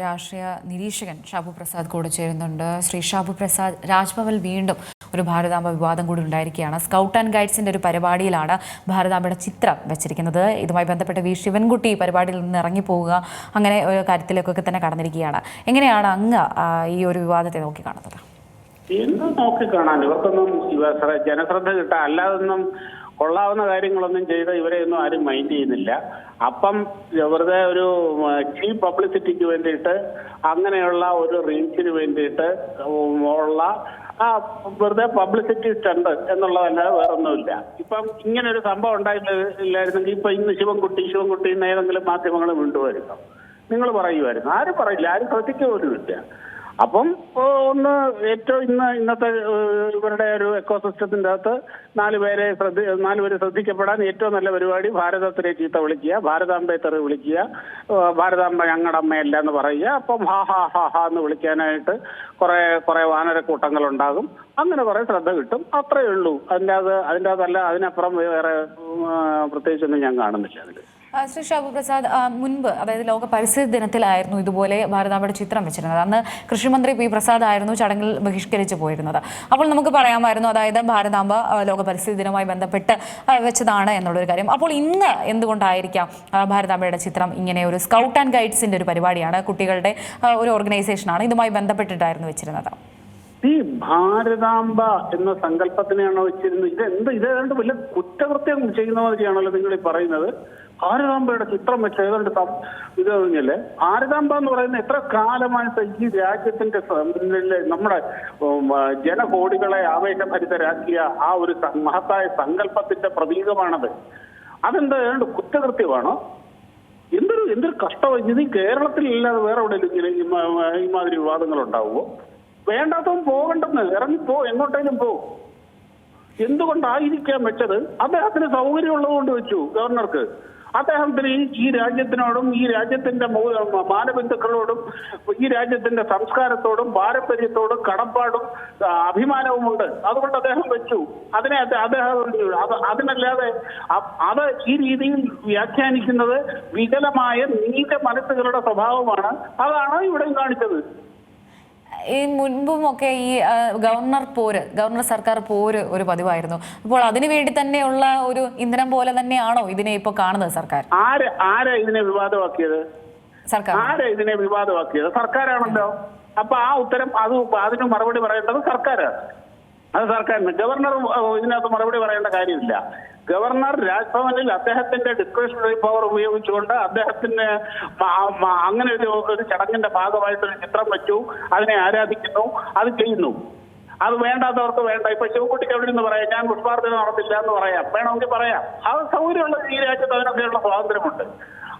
രാഷ്ട്രീയ നിരീക്ഷകൻ ഷാബു പ്രസാദ് കൂടെ ചേരുന്നുണ്ട്. ശ്രീ ഷാബു പ്രസാദ് രാജ്ഭവൽ വീണ്ടും ഒരു ഭാരതാംബ വിവാദം കൂടി ഉണ്ടായിരിക്കുകയാണ്. സ്കൗട്ട് ആൻഡ് ഗൈഡ്സിന്റെ ഒരു പരിപാടിയിലാണ് ഭാരതാംബയുടെ ചിത്രം വെച്ചിരിക്കുന്നത്. ഇതുമായി ബന്ധപ്പെട്ട് വി. ശിവൻകുട്ടി പരിപാടിയിൽ നിന്ന് ഇറങ്ങിപ്പോവുക അങ്ങനെ ഒരു കാര്യത്തിലേക്കൊക്കെ തന്നെ കടന്നിരിക്കുകയാണ്. എങ്ങനെയാണ് അങ്ങ് ഈ ഒരു വിവാദത്തെ നോക്കിക്കാണുന്നത്? എന്ത് നോക്കിക്കാണാൻ ഇവർക്കൊന്നും ഇവ ശ്ര- ജനശ്രദ്ധ കിട്ടാൻ അല്ലാതൊന്നും കൊള്ളാവുന്ന കാര്യങ്ങളൊന്നും ചെയ്ത് ഇവരെയൊന്നും ആരും മൈൻഡ് ചെയ്യുന്നില്ല. അപ്പം വെറുതെ ഒരു ചീപ്പ് പബ്ലിസിറ്റിക്ക് വേണ്ടിയിട്ട് അങ്ങനെയുള്ള ഒരു റീച്ചിന് വേണ്ടിയിട്ട് ഉള്ള ആ വെറുതെ പബ്ലിസിറ്റി സ്റ്റണ്ട് എന്നുള്ളതല്ലാതെ വേറൊന്നുമില്ല. ഇപ്പം ഇങ്ങനെ ഒരു സംഭവം ഉണ്ടായില്ലായിരുന്നെങ്കിൽ ഇപ്പൊ ഇന്ന് ശിവൻകുട്ടി ശിവൻകുട്ടി എന്ന് ഏതെങ്കിലും മാധ്യമങ്ങൾ വീണ്ടുമായിരുന്നു നിങ്ങൾ പറയുമായിരുന്നു ആരും പറയില്ല. ആരും ശ്രദ്ധിക്കുക പോലും ഇല്ല അപ്പം ഒന്ന് ഏറ്റവും ഇന്ന് ഇന്നത്തെ ഇവരുടെ ഒരു എക്കോസിസ്റ്റത്തിന്റെ അകത്ത് നാല് പേരെ ശ്രദ്ധി നാല് പേര് ശ്രദ്ധിക്കപ്പെടാൻ ഏറ്റവും നല്ല പരിപാടി ഭാരതത്തിലെ ചീത്ത വിളിക്കുക ഭാരതാംബയെ തെറി വിളിക്കുക ഭാരതാംബ ഞങ്ങളുടെ അമ്മയല്ല എന്ന് പറയുക. അപ്പം ഹാ ഹാ ഹാ ഹാ എന്ന് വിളിക്കാനായിട്ട് കുറെ കുറെ വാനരക്കൂട്ടങ്ങൾ ഉണ്ടാകും അങ്ങനെ കുറെ ശ്രദ്ധ കിട്ടും. അത്രയേ ഉള്ളൂ. അതിന്റെ അത് അതിന്റെ അതല്ല അതിനപ്പുറം വേറെ പ്രത്യേകിച്ചൊന്നും ഞാൻ കാണുന്നില്ല അതിൽ ശ്രീ ഷാബു പ്രസാദ് മുൻപ് അതായത് ലോക പരിസ്ഥിതി ദിനത്തിലായിരുന്നു ഇതുപോലെ ഭാരതാമ്പയുടെ ചിത്രം വെച്ചിരുന്നത്. അന്ന് കൃഷിമന്ത്രി പി. പ്രസാദ് ആയിരുന്നു ചടങ്ങിൽ ബഹിഷ്കരിച്ചു പോയിരുന്നത്. അപ്പോൾ നമുക്ക് പറയാമായിരുന്നു അതായത് ഭാരതാമ്പ ലോക പരിസ്ഥിതി ദിനവുമായി ബന്ധപ്പെട്ട് വെച്ചതാണ് എന്നുള്ളൊരു കാര്യം. അപ്പോൾ ഇന്ന് എന്തുകൊണ്ടായിരിക്കാം ഭാരതാമ്പയുടെ ചിത്രം ഇങ്ങനെ ഒരു സ്കൗട്ട് ആൻഡ് ഗൈഡ്സിന്റെ ഒരു പരിപാടിയാണ് കുട്ടികളുടെ ഒരു ഓർഗനൈസേഷനാണ് ഇതുമായി ബന്ധപ്പെട്ടിട്ടായിരുന്നു വെച്ചിരുന്നത്? ഈ ഭാരതാംബ എന്ന സങ്കല്പത്തിനെയാണോ വെച്ചിരുന്നത്? ഇത് എന്ത് ഇത് ഏതാണ്ട് വലിയ കുറ്റകൃത്യം ചെയ്യുന്ന മാതിരിയാണല്ലോ നിങ്ങൾ ഈ പറയുന്നത്. ഭാരതാംബയുടെ ചിത്രം വെച്ച് ഏതാണ്ട് ഇത് കഴിഞ്ഞല്ലേ? ഭാരതാംബ എന്ന് പറയുന്ന എത്ര കാലമായിട്ട് ഈ രാജ്യത്തിന്റെ നമ്മുടെ ജനകോടികളെ ആവേശഭരിതരാക്കിയ ആ ഒരു മഹത്തായ സങ്കല്പത്തിന്റെ പ്രതീകമാണത്. അതെന്താ ഏതാണ്ട് കുറ്റകൃത്യമാണോ? എന്തൊരു എന്തൊരു കഷ്ടമാണ് ഇത് കേരളത്തിൽ കേരളത്തിലില്ലാതെ വേറെ എവിടെയെങ്കിലും ഇങ്ങനെ ഈ മാ- ഈ മാതിരി വിവാദങ്ങൾ ഉണ്ടാവുമോ വേണ്ടാത്തവൻ പോകണ്ടെന്ന്. ഇറങ്ങിപ്പോ എങ്ങോട്ടേലും പോ. എന്തുകൊണ്ടായിരിക്കാൻ വെച്ചത്? അദ്ദേഹത്തിന് സൗകര്യമുള്ളത് കൊണ്ട് വെച്ചു ഗവർണർക്ക്. അദ്ദേഹത്തിന് ഈ രാജ്യത്തിനോടും ഈ രാജ്യത്തിന്റെ മാനബന്ധുക്കളോടും ഈ രാജ്യത്തിന്റെ സംസ്കാരത്തോടും പാരമ്പര്യത്തോടും കടപ്പാടും അഭിമാനവുമുണ്ട്. അതുകൊണ്ട് അദ്ദേഹം വെച്ചു. അതിനെ അത് അദ്ദേഹം അതിനല്ലാതെ അത് ഈ രീതിയിൽ വ്യാഖ്യാനിക്കുന്നത് വികലമായ നീണ്ട മനസ്സുകളുടെ സ്വഭാവമാണ്. അതാണ് ഇവിടെ കാണിച്ചത്. ഈ മുൻപും ഒക്കെ ഈ ഗവർണർ പോര് ഗവർണർ സർക്കാർ പോര് ഒരു പതിവായിരുന്നു. അപ്പോൾ അതിനു വേണ്ടി തന്നെയുള്ള ഒരു ഇന്ധനം പോലെ തന്നെയാണോ ഇതിനെ ഇപ്പൊ കാണുന്നത് സർക്കാർ? ആര് ആരാ ഇതിനെ വിവാദമാക്കിയത്? സർക്കാർ. ആരാ ഇതിനെ വിവാദമാക്കിയത്? സർക്കാരാണല്ലോ. അപ്പൊ ആ ഉത്തരം അത് അതിന് മറുപടി പറയേണ്ടത് സർക്കാരാണ്. അത് സർക്കാരിന്. ഗവർണർ ഇതിനകത്ത് മറുപടി പറയേണ്ട കാര്യമില്ല. ഗവർണർ രാജ്ഭവനിൽ അദ്ദേഹത്തിന്റെ ഡിസ്ക്രിപ്ഷണറി പവർ ഉപയോഗിച്ചുകൊണ്ട് അദ്ദേഹത്തിന് അങ്ങനെ ഒരു ചടങ്ങിന്റെ ഭാഗമായിട്ട് ഒരു ചിത്രം വെച്ചു. അതിനെ ആരാധിക്കുന്നു. അത് ചെയ്യുന്നു. അത് വേണ്ടാത്തവർക്ക് വേണ്ട. ഇപ്പൊ ശിവക്കുട്ടിക്ക് എവിടെ നിന്ന് പറയാം ഞാൻ പുഷ്പാർച്ചന നടത്തില്ല എന്ന് പറയാം. വേണമെങ്കിൽ പറയാം. അത് സൗകര്യമുള്ള ഈ രാജ്യത്ത് അതിനൊക്കെയുള്ള സ്വാതന്ത്ര്യമുണ്ട്.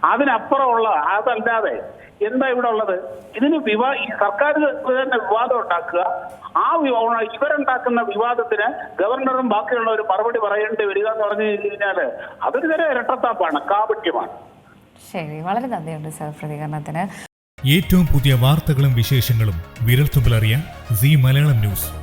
അതിനപ്പുറമുള്ള അതല്ലാതെ എന്താ ഇവിടെ ഉള്ളത്? ഇതിന് വിവാ ഈ സർക്കാർ തന്നെ വിവാദം ഉണ്ടാക്കുക. ആ വിവാ- ഇവരുണ്ടാക്കുന്ന വിവാദത്തിന് ഗവർണറും ബാക്കിയുള്ളവരും മറുപടി പറയേണ്ടി വരിക എന്ന് പറഞ്ഞു കഴിഞ്ഞാൽ അതൊരു തരം ഇരട്ടത്താപ്പാണ് കാപട്യമാണ്. ശരി വളരെ നന്ദിയുണ്ട് സർ പ്രതികരണത്തിന്. ഏറ്റവും പുതിയ വാർത്തകളും വിശേഷങ്ങളും വിരൽത്തുമ്പിലറിയാൻ സി മലയാളം ന്യൂസ്.